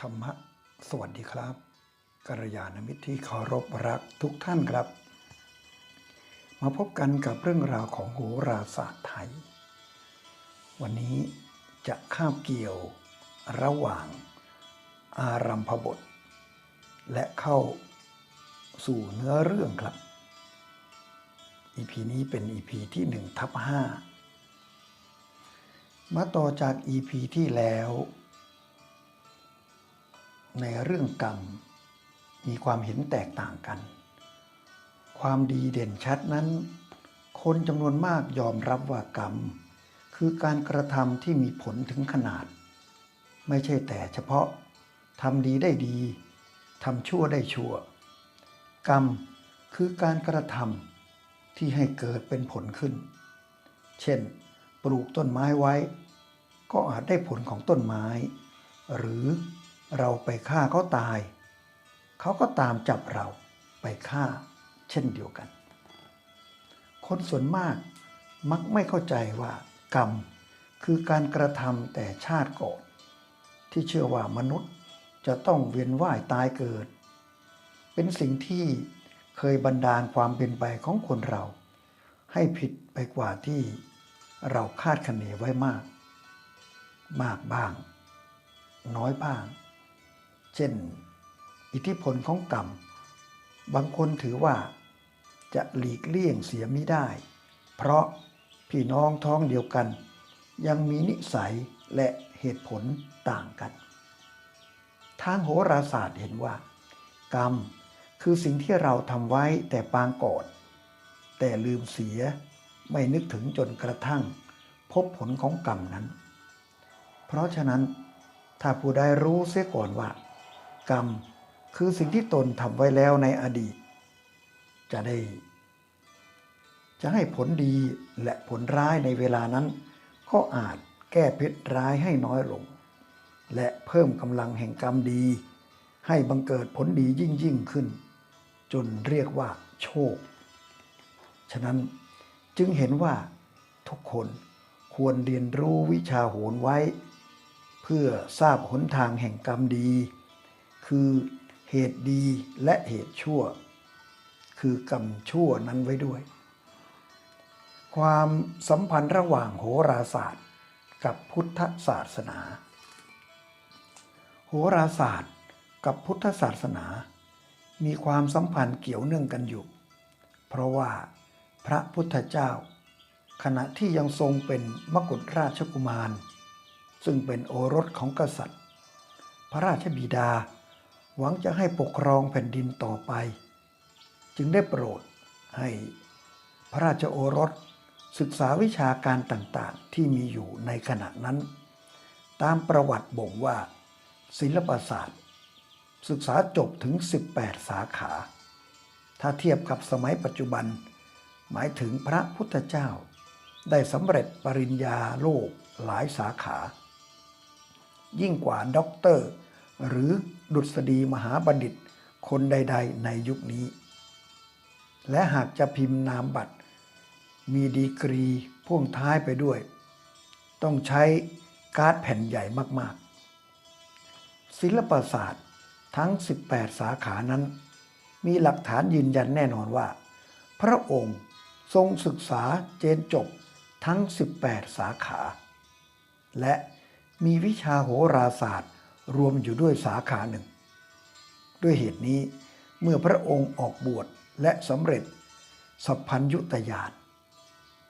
ธรรมะ สวัสดีครับกัลยาณมิตรที่เคารพรักทุกท่านครับ มาพบกันกับเรื่องราวของโหราศาสตร์ไทย วันนี้จะข้าบเกี่ยวระหว่างอารัมพบท และเข้าสู่เนื้อเรื่องครับ EP นี้เป็น EP ที่1ทับ5มาต่อจาก EP ที่แล้ว ในเรื่องกรรม มีความเห็นแตกต่างกัน ความดีเด่นชัดนั้น คนจำนวนมากยอมรับว่ากรรม คือการกระทำที่มีผลถึงขนาด ไม่ใช่แต่เฉพาะทำดีได้ดีทำชั่วได้ชั่ว กรรมคือการกระทำที่ให้เกิดเป็นผลขึ้น เช่น ปลูกต้นไม้ไว้ ก็อาจได้ผลของต้นไม้ หรือ เราไปฆ่าเขาตาย เขาก็ตามจับเราไปฆ่าเช่นเดียวกัน คนส่วนมากมักไม่เข้าใจว่ากรรมคือการกระทำแต่ชาติก่อนที่เชื่อว่ามนุษย์จะต้องเวียนว่ายตายเกิด เป็นสิ่งที่เคยบันดาลความเป็นไปของคนเรา ให้ผิดไปกว่าที่เราคาดคะเนไว้มาก มากบ้าง น้อยบ้าง เช่น อิทธิพลของกรรม บางคนถือว่าจะหลีกเลี่ยงเสียไม่ได้ เพราะพี่น้องท้องเดียวกัน ยังมีนิสัยและเหตุผลต่างกัน ทางโหราศาสตร์เห็นว่า กรรมคือสิ่งที่เราทำไว้แต่ปางก่อนแต่ลืมเสียไม่นึกถึงจนกระทั่ง พบผลของกรรมนั้น เพราะฉะนั้นถ้าผู้ใดรู้เสียก่อนว่า กรรม คือสิ่งที่ตนทำไว้แล้วในอดีต จะได้ จะให้ผลดีและผลร้ายในเวลานั้น ก็อาจแก้พิษร้ายให้น้อยลง และเพิ่มกำลังแห่งกรรมดี ให้บังเกิดผลดียิ่งยิ่งขึ้น จนเรียกว่าโชค ฉะนั้นจึงเห็นว่าทุกคนควรเรียนรู้วิชาโหรไว้ เพื่อทราบหนทางแห่งกรรมดี คือเหตุดีและเหตุชั่ว คือกรรมชั่วนั้นไว้ด้วย ความสัมพันธ์ระหว่างโหราศาสตร์ กับพุทธศาสนา โหราศาสตร์กับพุทธศาสนา มีความสัมพันธ์เกี่ยวเนื่องกันอยู่ เพราะว่าพระพุทธเจ้า ขณะที่ยังทรงเป็นมกุฎราชกุมาร ซึ่งเป็นโอรสของกษัตริย์ พระราชบิดา หวังจะให้ปกครองแผ่นดินต่อไป จึงได้โปรดให้พระราชโอรสศึกษาวิชาการต่างๆ ที่มีอยู่ในขณะนั้น ตามประวัติบ่งว่า ศิลปศาสตร์ ศึกษาจบถึง 18 สาขา ถ้าเทียบกับสมัยปัจจุบัน หมายถึงพระพุทธเจ้า ได้สำเร็จปริญญาโลกหลายสาขา ยิ่งกว่าด็อกเตอร์ หรือ ดุษฎีมหาบัณฑิต คนใด ๆ ในยุคนี้ และหากจะพิมพ์นามบัตร มีดีกรีพ่วงท้ายไปด้วย ต้องใช้การ์ดแผ่นใหญ่มาก ๆ ศิลปศาสตร์ทั้ง 18 สาขานั้น มีหลักฐานยืนยันแน่นอนว่า พระองค์ทรงศึกษาเจนจบทั้ง 18 สาขา และมีวิชาโหราศาสตร์ รวมอยู่ด้วยสาขาหนึ่ง ด้วยเหตุนี้เมื่อพระองค์ออกบวชและสำเร็จสัพพัญยุตยาน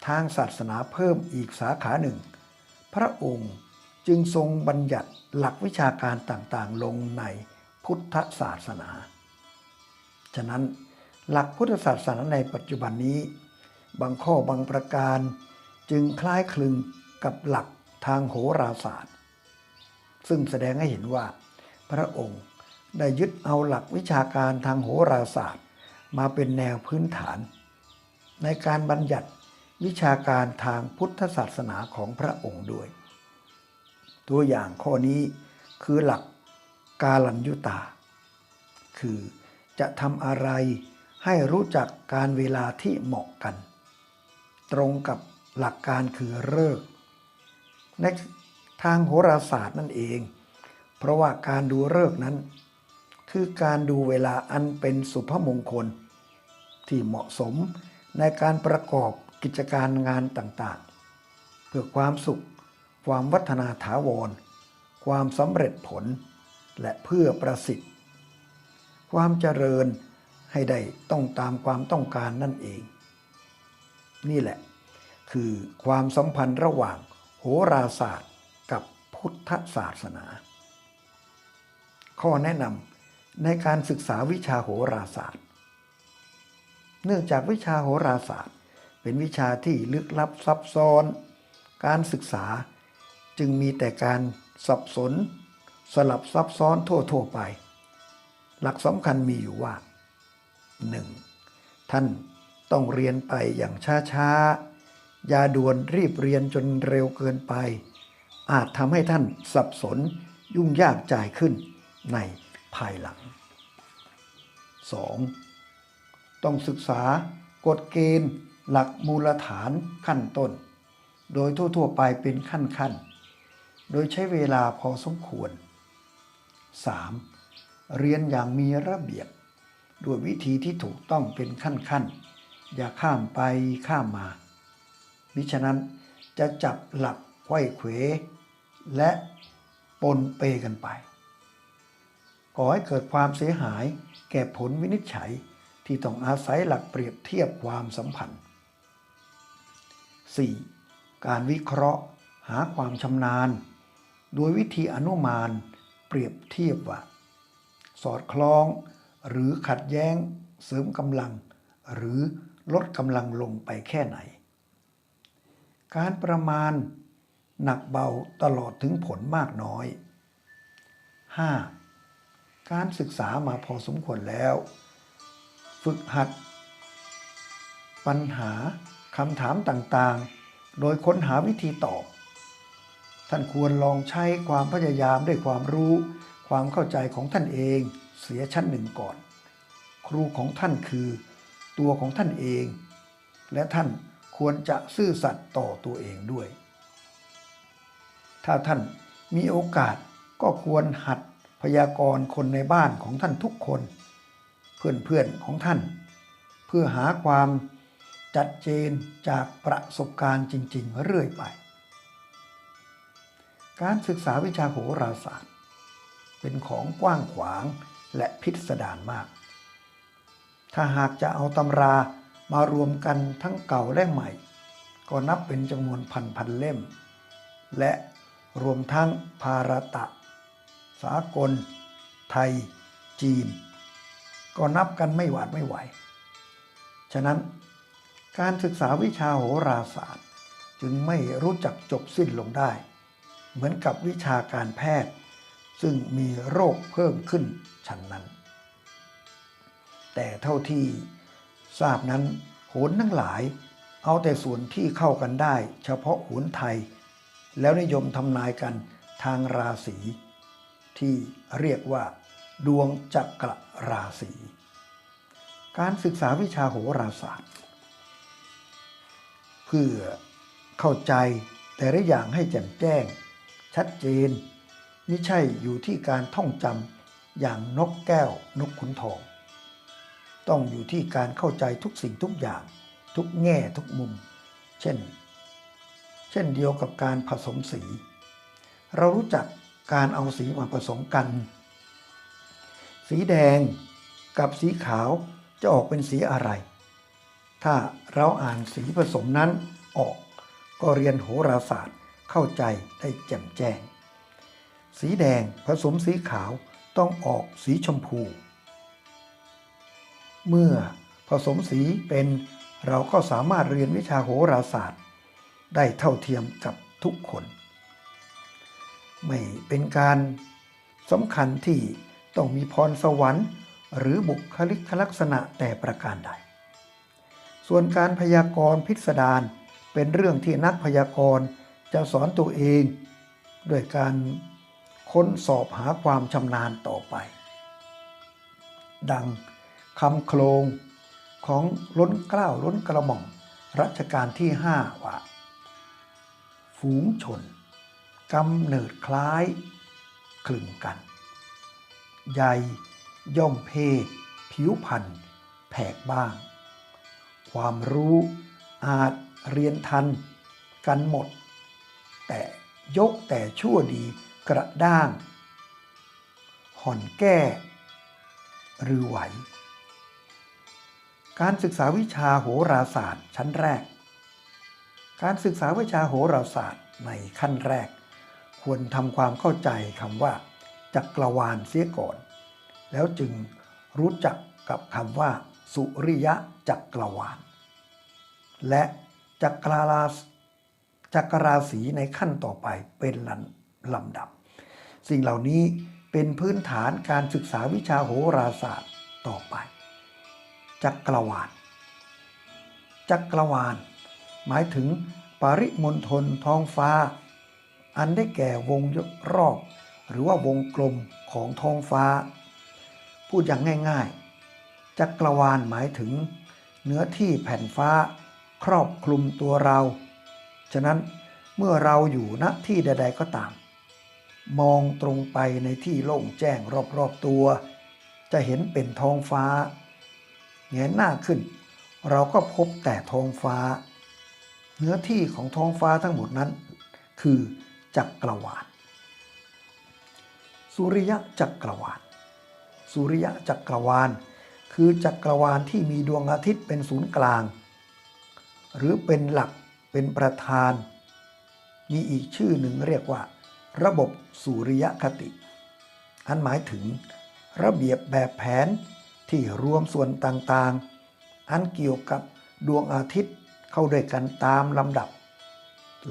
ทางศาสนาเพิ่มอีกสาขาหนึ่ง พระองค์จึงทรงบัญญัติหลักวิชาการต่างๆ ลงในพุทธศาสนา ฉะนั้นหลักพุทธศาสนาในปัจจุบันนี้ บางข้อบางประการจึงคล้ายคลึงกับหลักทางโหราศาสตร์ ซึ่งแสดงให้เห็นว่า พระองค์ได้ยึดเอาหลักวิชาการทางโหราศาสตร์ มาเป็นแนวพื้นฐาน ในการบัญญัติวิชาการทางพุทธศาสนาของพระองค์ด้วย ตัวอย่างข้อนี้คือหลักกาลัญยุตา คือจะทำอะไรให้รู้จักการเวลาที่เหมาะกัน ตรงกับหลักการคือเลิกในางโหราศาสตร์นั่นเอง เพราะว่าการดูเลิกษ์นั้น คือการดูเวลาอันเป็นสุภมงคล ที่เหมาะสมในการประกอบกิจการงานต่างๆ เพื่อความสุข ความวัฒนาถาวร ความสำเร็จผล และเพื่อประสิทธิ์ ความเจริญให้ได้ต้องตามความต้องการนั่นเอง นี่แหละ คือความสัมพันธ์ระหว่างโหราศาสตร์ พุทธศาสนา ข้อแนะนำในการศึกษาวิชาโหราศาสตร์ เนื่องจากวิชาโหราศาสตร์ เป็นวิชาที่ลึกลับซับซ้อน การศึกษาจึงมีแต่การสับสน สลับซับซ้อนทั่ว ๆ ไป หลักสำคัญมีอยู่ว่า 1. ท่านต้องเรียนไปอย่างช้า ๆ อย่าด่วนรีบเรียนจนเร็วเกินไป อาจทำให้ท่านสับสนยุ่งยากจ่ายขึ้นในภายหลัง 2. ต้องศึกษากฎเกณฑ์หลักมูลฐานขั้นต้น โดยทั่ว ๆ ไปเป็นขั้น ๆ โดยใช้เวลาพอสมควร 3. เรียนอย่างมีระเบียบ ด้วยวิธีที่ถูกต้องเป็นขั้น ๆ อย่าข้ามไปข้ามมา มิฉะนั้นจะจับหลักไขว้เขว และปนเปกันไป ก่อให้เกิดความเสียหายแก่ผลวินิจฉัยที่ต้องอาศัยหลักเปรียบเทียบความสัมพันธ์ 4. การวิเคราะห์หาความชำนาญ โดยวิธีอนุมานเปรียบเทียบว่า สอดคล้องหรือขัดแย้งเสริมกำลัง หรือลดกำลังลงไปแค่ไหน การประมาณ หนักเบาตลอดถึงผลมากน้อย 5. การศึกษามาพอสมควรแล้ว ฝึกหัด ปัญหาคำถามต่างๆ โดยค้นหาวิธีตอบ ท่านควรลองใช้ความพยายามด้วยความรู้ ความเข้าใจของท่านเองเสียชั้นหนึ่งก่อน ครูของท่านคือ ตัวของท่านเอง และท่านควรจะซื่อสัตย์ต่อตัวเองด้วย ถ้าท่านมีโอกาสก็ควรหัดพยากรณ์คนในบ้านของท่านทุกคน เพื่อนๆของท่าน เพื่อหาความจัดเจนจากประสบการณ์จริง ๆ เรื่อยไป การศึกษาวิชาโหราศาสตร์ เป็นของกว้างขวางและพิสดารมาก ถ้าหากจะเอาตำรามารวมกันทั้งเก่าและใหม่ ก็นับเป็นจำนวนพันพันเล่ม และ รวมทั้งภารตะ สากล ไทย จีน ก็นับกันไม่หวาดไม่ไหว ฉะนั้นการศึกษาวิชาโหราศาสตร์ จึงไม่รู้จักจบสิ้นลงได้ เหมือนกับวิชาการแพทย์ ซึ่งมีโรคเพิ่มขึ้นฉันนั้น แต่เท่าที่ทราบนั้นโหนทั้งหลาย เอาแต่ส่วนที่เข้ากันได้ เฉพาะโหนไทย แล้วนิยมทำนายกันทางราศีที่เรียกว่า ดวงจักรราศีการศึกษาวิชาโหราศาสตร์ เพื่อเข้าใจแต่ละอย่างให้แจ่มแจ้ง ชัดเจนไม่ใช่อยู่ที่การท่องจำอย่างนกแก้วนกขุนทอง ต้องอยู่ที่การเข้าใจทุกสิ่งทุกอย่าง ทุกแง่ทุกมุม เช่น ช่นเดียวกับการผสมสี เรารู้จักการเอาสีมาผสมกัน สีแดงกับสีขาวจะออกเป็นสีอะไร ถ้าเราอ่านสีผสมนั้นออก ก็เรียนโหราศาสตร์เข้าใจได้แจ่มแจ้ง สีแดงผสมสีขาวต้องออกสีชมพู เมื่อผสมสีเป็นเราก็สามารถเรียนวิชาโหราศาสตร์ ได้เท่าเทียมกับทุกคน ไม่เป็นการสำคัญที่ต้องมีพรสวรรค์ หรือบุคลิกลักษณะแต่ประการใด ส่วนการพยากรณ์พิสดารเป็นเรื่องที่นักพยากรณ์จะสอนตัวเองด้วยการค้นสอบหาความชำนาญต่อไป ดังคำโครงของล้นเกล้าล้นกระหม่อมรัชกาลที่ห้าว่า ฝูงชนกำเนิดคล้ายคลึงกันใยย่อมเพศ ผิวพันธุ์แผกบ้าง ความรู้อาจเรียนทันกันหมด แต่ยกแต่ชั่วดีกระด้าง ห่อนแก้ หรือไหว การศึกษาวิชาโหราศาสตร์ชั้นแรก การศึกษาวิชาโหราศาสตร์ในขั้นแรก ควรทำความเข้าใจคำว่า จักรวาลเสียก่อน แล้วจึงรู้จักกับคำว่า สุริยะจักรวาล และจักรราจักรราศีในขั้นต่อไปเป็นลำดับ สิ่งเหล่านี้เป็นพื้นฐานการศึกษาวิชาโหราศาสตร์ต่อไป จักรวาล จักรวาล หมายถึงปริมณฑลท้องฟ้า อันได้แก่วงรอบ หรือว่าวงกลมของท้องฟ้า พูดอย่างง่ายๆ จักรวาลหมายถึง เนื้อที่แผ่นฟ้าครอบคลุมตัวเรา ฉะนั้นเมื่อเราอยู่ณที่ใด ๆ ก็ตาม มองตรงไปในที่โล่งแจ้งรอบๆตัว จะเห็นเป็นท้องฟ้าแงนหน้าขึ้น เราก็พบแต่ท้องฟ้า เนื้อที่ของท้องฟ้าทั้งหมดนั้น คือจักรวาล สุริยะจักรวาล สุริยะจักรวาล คือจักรวาลที่มีดวงอาทิตย์เป็นศูนย์กลาง หรือเป็นหลักเป็นประธาน มีอีกชื่อหนึ่งเรียกว่า ระบบสุริยคติ อันหมายถึงระเบียบแบบแผนที่รวมส่วนต่างๆ อันเกี่ยวกับดวงอาทิตย์ เข้าด้วยกันตามลำดับ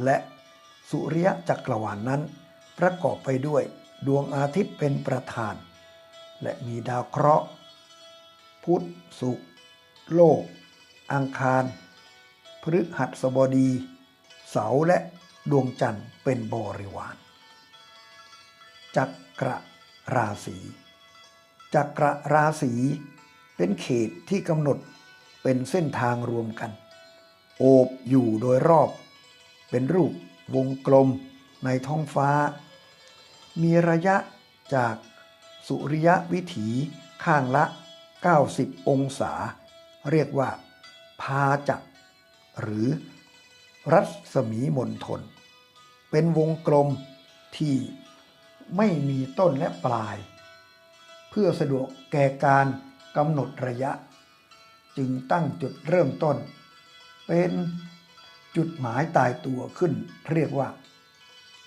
และสุริยะจักรวาลนนั้น ประกอบไปด้วยดวงอาทิตย์เป็นประธาน และมีดาวเคราะห์ พุธศุกร์โลก อังคาร พฤหัสบดี เสาร์และดวงจันทร์เป็นบริวาร จักรราศีจักรราศีเป็นเขตที่กำหนดเป็นเส้นทางรวมกัน โอบอยู่โดยรอบ เป็นรูปวงกลมในท้องฟ้า มีระยะจากสุริยวิถีข้างละ 90 องศา เรียกว่า พาจักหรือรัศมีมณฑลเป็นวงกลมที่ไม่มีต้นและปลาย เพื่อสะดวกแก่การกำหนดระยะ จึงตั้งจุดเริ่มต้น เป็นจุดหมายตายตัวขึ้น เรียกว่า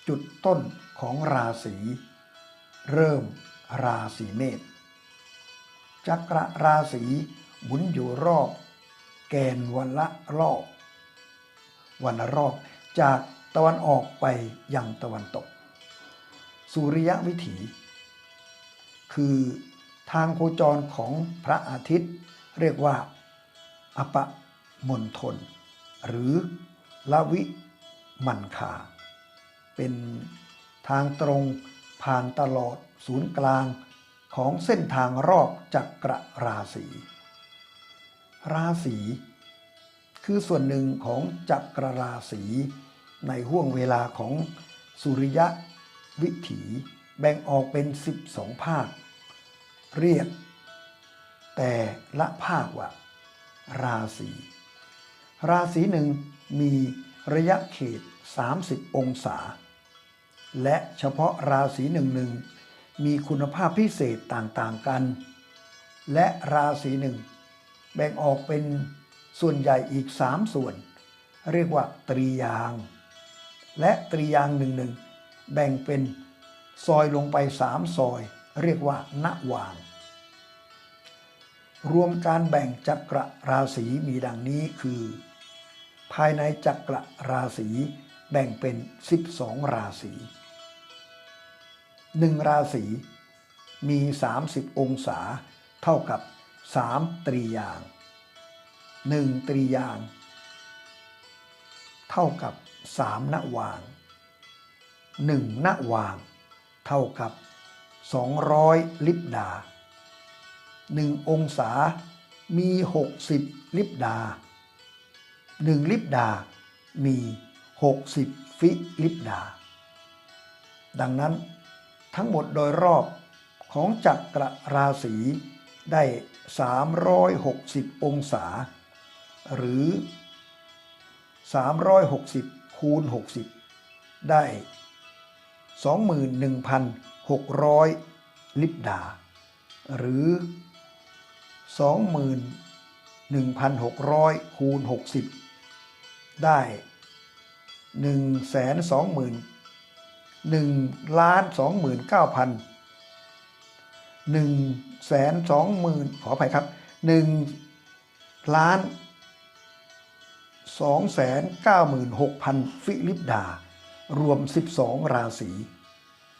จุดต้นของราศีเริ่มราศีเมษจักรราศีหมุนอยู่รอบ แกนวันละรอบ วันละรอบจากตะวันออกไปยังตะวันตก สุริยวิถี คือทางโคจรของพระอาทิตย์ เรียกว่าอป มณฑลหรือละวิมันคา เป็นทางตรงผ่านตลอดศูนย์กลางของเส้นทางรอบจักรราศี ราศีคือส่วนหนึ่งของจักรราศีในห่วงเวลาของสุริยะวิถีแบ่งออกเป็น 12 ภาค เรียกแต่ละภาคว่า ราศี ราศีหนึ่งมีระยะเขต 30 องศา และเฉพาะราศีหนึ่งหนึ่งมีคุณภาพพิเศษต่างๆกัน และราศีหนึ่งแบ่งออกเป็นส่วนใหญ่อีกสามส่วน เรียกว่าตรียาง และตรียางหนึ่งหนึ่งแบ่งเป็นซอยลงไปสามซอย เรียกว่าณวาง รวมการแบ่งจักรราศีมีดังนี้คือ ภายในจักรราศีแบ่งเป็น 12 ราศีหนึ่งราศีมี 30 องศา เท่ากับ 3 ตรียางหนึ่งตรียาง เท่ากับ 3 ณวางหนึ่งณวาง เท่ากับ 200 ลิบดาหนึ่งองศามี 60 ลิบดา หนึ่งลิบดา มี 60 ฟิลิบดา ดังนั้นทั้งหมดโดยรอบของจักรราศีได้ 360 องศา หรือ 360 คูณ 60 ได้ 21,600 ลิบดา หรือ 21,600 คูณ 60 ได้1 2 0 0 0 1ล้าน29,000 1แสน20,000ขออภัยครับ1ล้าน2แสน96,000 ฟิลิปดา รวม 12 ราศี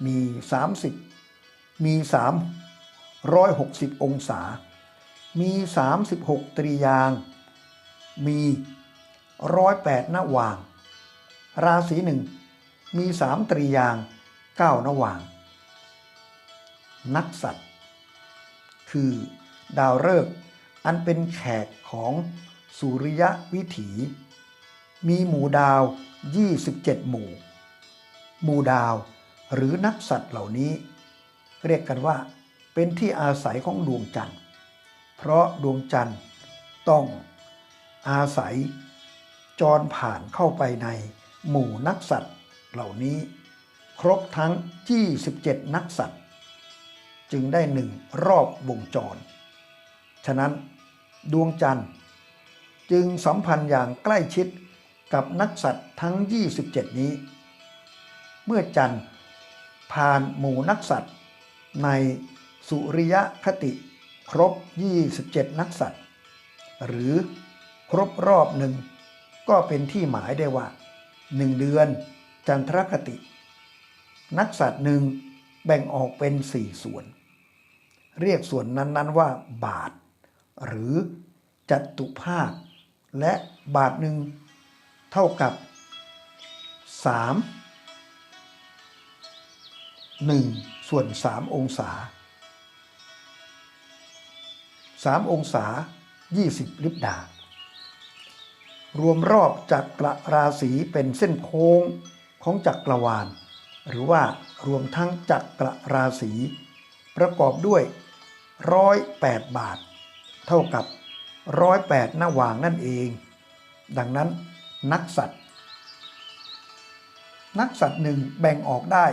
มี 30 มี 360 องศา มี 36 ตรียาง มี 108หน้าวาง ราศีหนึ่งมีสามตรียางเก้าระหว่าง นักสัตว์ คือดาวฤกษ์อันเป็นแขกของสุริยวิถี มีหมู่ดาว 27 หมู่ หมู่ดาวหรือนักสัตว์เหล่านี้ เรียกกันว่าเป็นที่อาศัยของดวงจันทร์ เพราะดวงจันทร์ต้องอาศัย จรผ่านเข้าไปในหมู่นักสัตว์เหล่านี้ ครบทั้ง 27 นักสัตว์ จึงได้หนึ่งรอบวงจร ฉะนั้นดวงจันทร์ จึงสัมพันธ์อย่างใกล้ชิดกับนักสัตว์ทั้ง 27 นี้ เมื่อจันทร์ผ่านหมู่นักสัตว์ ในสุริยคติครบ 27 นักสัตว์ หรือครบรอบหนึ่ง ก็เป็นที่หมายได้ว่าหนึ่งเดือน จันทรคติ นักสัตว์หนึ่งแบ่งออกเป็นสี่ส่วน เรียกส่วนนั้นๆว่า บาท หรือจัตุภาค และบาทหนึ่งเท่ากับสามหนึ่งส่วนสามองศาสามองศายี่สิบลิบดา รวมรอบจักรราศีเป็นเส้นโค้งของจักรวาล หรือว่ารวมทั้งจักรราศีประกอบด้วยร้อยแปดบาท เท่ากับร้อยแปดหน้าวางนั่นเอง ดังนั้นนักสัตว์ นักสัตว์หนึ่งแบ่งออกได้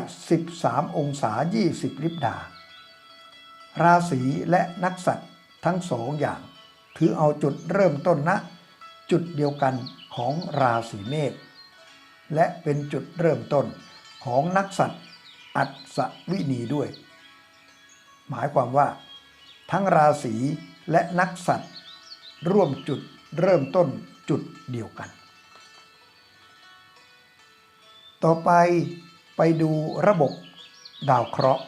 13 องศา 20 ลิบดา ราศีและนักสัตว์ทั้งสองอย่าง ถือเอาจุดเริ่มต้นณ จุดเดียวกันของราศีเมษและเป็นจุดเริ่มต้นของนักสัตว์อัศวินีด้วย หมายความว่า ทั้งราศีและนักสัตว์ ร่วมจุดเริ่มต้นจุดเดียวกัน ต่อไปไปดูระบบดาวเคราะห์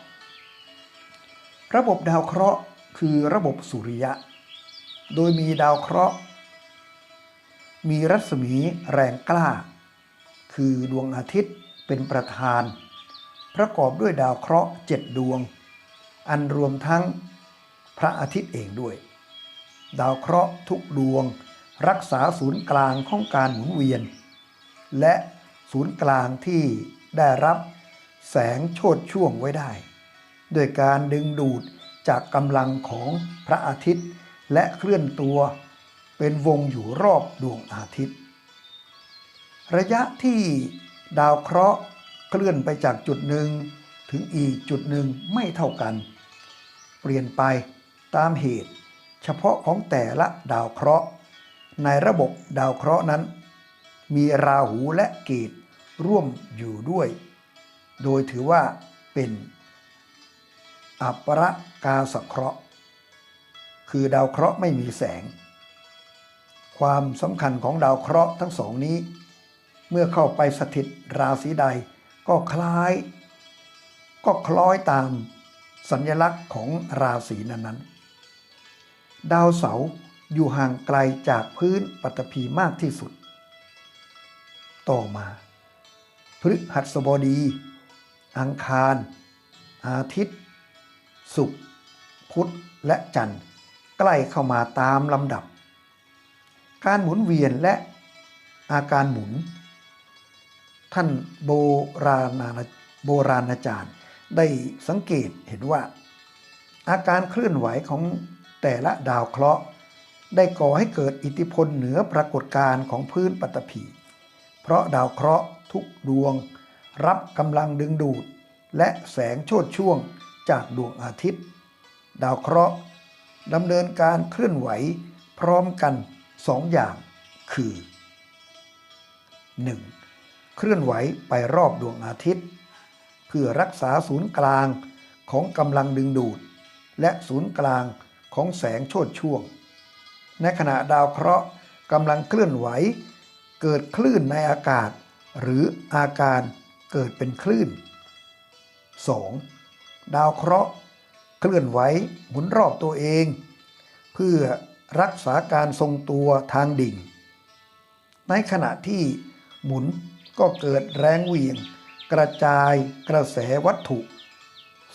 ระบบดาวเคราะห์คือระบบสุริยะ โดยมีดาวเคราะห์ มีรัศมีแรงกล้า คือดวงอาทิตย์เป็นประธาน ประกอบด้วยดาวเคราะห์เจ็ดดวง อันรวมทั้งพระอาทิตย์เองด้วย ดาวเคราะห์ทุกดวง รักษาศูนย์กลางของการหมุนเวียน และศูนย์กลางที่ได้รับแสงโชดช่วงไว้ได้ โดยการดึงดูดจากกำลังของพระอาทิตย์และเคลื่อนตัว เป็นวงอยู่รอบดวงอาทิตย์ ระยะที่ดาวเคราะห์เคลื่อนไปจากจุดหนึ่งถึงอีกจุดหนึ่งไม่เท่ากัน เปลี่ยนไปตามเหตุเฉพาะของแต่ละดาวเคราะห์ ในระบบดาวเคราะห์นั้น มีราหูและเกตร่วมอยู่ด้วย โดยถือว่าเป็นอัปรกาสเคราะห์ คือดาวเคราะห์ไม่มีแสง ความสำคัญของดาวเคราะห์ทั้งสองนี้ เมื่อเข้าไปสถิตราศีใดก็คล้าย ก็คล้อยตามสัญลักษณ์ของราศีนั้นๆ ดาวเสาร์อยู่ห่างไกลจากพื้นปฐพีมากที่สุด ต่อมา พฤหัสบดี อังคาร อาทิตย์ ศุกร์พุธและจันทร์ ใกล้เข้ามาตามลำดับ การหมุนเวียนและอาการหมุน ท่านโบราณาโบราณอาจารย์ได้สังเกตเห็นว่า อาการเคลื่อนไหวของแต่ละดาวเคราะห์ ได้ก่อให้เกิดอิทธิพลเหนือปรากฏการณ์ของพื้นปฐพี เพราะดาวเคราะห์ทุกดวง รับกำลังดึงดูด และแสงโชดช่วงจากดวงอาทิตย์ ดาวเคราะห์ดำเนินการเคลื่อนไหวพร้อมกัน สองอย่างคือ 1. เคลื่อนไหวไปรอบดวงอาทิตย์ เพื่อรักษาศูนย์กลางของกำลังดึงดูด และศูนย์กลางของแสงโชดช่วง ในขณะดาวเคราะห์กำลังเคลื่อนไหว เกิดคลื่นในอากาศ หรืออาการเกิดเป็นคลื่น 2. ดาวเคราะห์ เคลื่อนไหวหมุนรอบตัวเอง เพื่อ รักษาการทรงตัวทางดิ่ง ในขณะที่หมุนก็เกิดแรงเหวี่ยง กระจายกระแสวัตถุ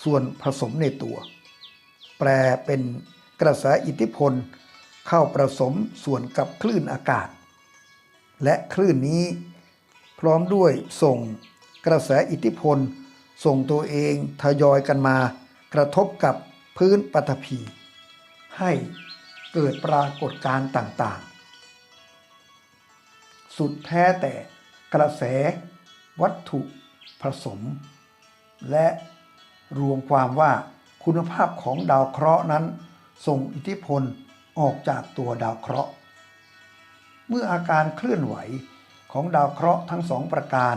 ส่วนผสมในตัว แปลเป็นกระแสอิทธิพล เข้าผสมส่วนกับคลื่นอากาศ และคลื่นนี้พร้อมด้วยส่งกระแสอิทธิพล ส่งตัวเองทยอยกันมา กระทบกับพื้นปฐพีให้ เกิดปรากฏการณ์ต่างๆ สุดแท้แต่กระแสวัตถุผสม และรวมความว่าคุณภาพของดาวเคราะห์นั้น ส่งอิทธิพลออกจากตัวดาวเคราะห์ เมื่ออาการเคลื่อนไหวของดาวเคราะห์ทั้งสองประการ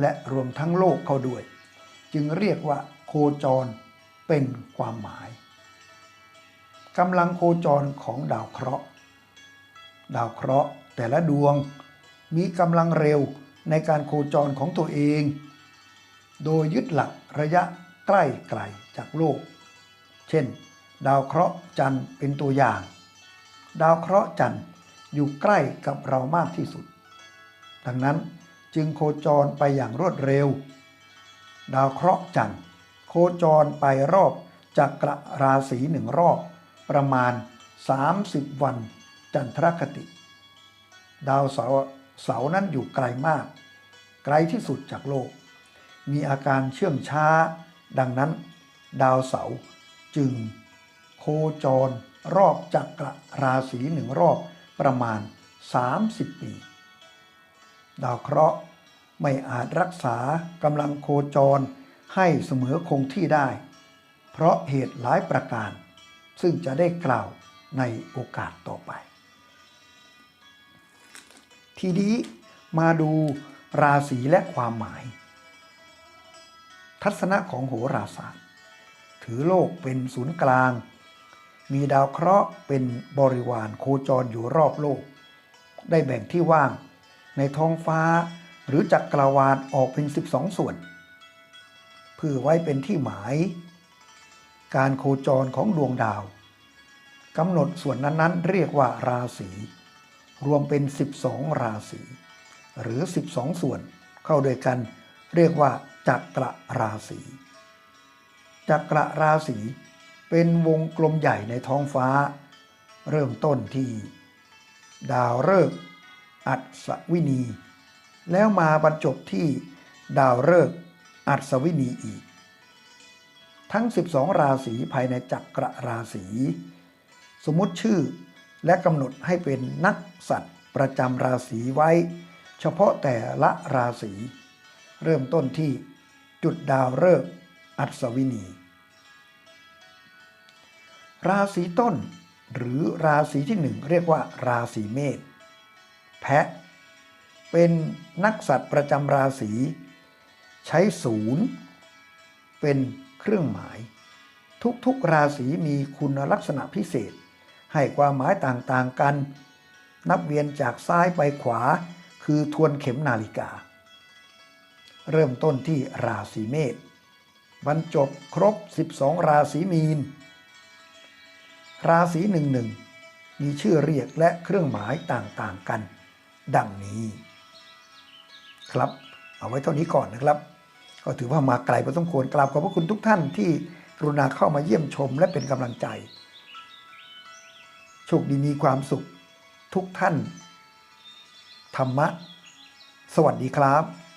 และรวมทั้งโลกเข้าด้วย จึงเรียกว่าโคจรเป็นความหมาย กำลังโคจรของดาวเคราะห์ ดาวเคราะห์แต่ละดวงมีกำลังเร็วในการโคจรของตัวเอง โดยยึดหลักระยะใกล้ไกลจากโลก เช่น ดาวเคราะห์จันทร์เป็นตัวอย่าง ดาวเคราะห์จันทร์อยู่ใกล้กับเรามากที่สุด ดังนั้นจึงโคจรไปอย่างรวดเร็ว ดาวเคราะห์จันทร์โคจรไปรอบจักรราศีหนึ่งรอบ ประมาณ 30 วันจันทรคติ ดาวเสาร์เสานั้นอยู่ไกลมาก ไกลที่สุดจากโลก มีอาการเชื่องช้า ดังนั้น ดาวเสาร์จึงโคจรรอบจักรราศีหนึ่งรอบประมาณ 30 ปี ดาวเคราะห์ไม่อาจรักษากำลังโคจรให้เสมอคงที่ได้ เพราะเหตุหลายประการ ซึ่งจะได้กล่าวในโอกาสต่อไป ทีนี้มาดูราศีและความหมาย ทัศนะของโหราศาสตร์ ถือโลกเป็นศูนย์กลาง มีดาวเคราะห์เป็นบริวารโคจรอยู่รอบโลก ได้แบ่งที่ว่างในท้องฟ้าหรือจักรวาลออกเป็น 12 ส่วน เพื่อไว้เป็นที่หมาย การโคจรของดวงดาวกำหนดส่วนนั้นๆ เรียกว่าราศีรวมเป็น 12 ราศี หรือ 12 ส่วนเข้าด้วยกัน เรียกว่าจักรราศีจักรราศีเป็นวงกลมใหญ่ในท้องฟ้า เริ่มต้นที่ ดาวฤกษ์อัศวินี แล้วมาบรรจบที่ดาวฤกษ์อัศวินีอีก ทั้ง 12 ราศีภายในจักรราศี สมมติชื่อและกำหนดให้เป็นนักสัตว์ประจำราศีไว้ เฉพาะแต่ละราศี เริ่มต้นที่จุดดาวฤกษ์อัศวินี ราศีต้น หรือราศีที่หนึ่งเรียกว่า ราศีเมษแพะ เป็นนักสัตว์ประจำราศี ใช้ศูนย์เป็น รื่องหมาย ทุกๆราศีมีคุณลักษณะพิเศษ ให้ความหมายต่างๆกัน นับเวียนจากซ้ายไปขวา คือทวนเข็มนาฬิกา เริ่มต้นที่ราศีเมษบรรจบครบ 12 ราศีมีน ราศีหนึ่งหนึ่งมีชื่อเรียกและเครื่องหมายต่างๆกัน ดังนี้ ครับ เอาไว้เท่านี้ก่อนนะครับ ก็ถือว่ามาไกลพอสมควรกราบขอบพระคุณทุกท่านที่กรุณาเข้ามาเยี่ยมชมและเป็นกำลังใจ โชคดีมีความสุขทุกท่าน ธรรมะ สวัสดีครับ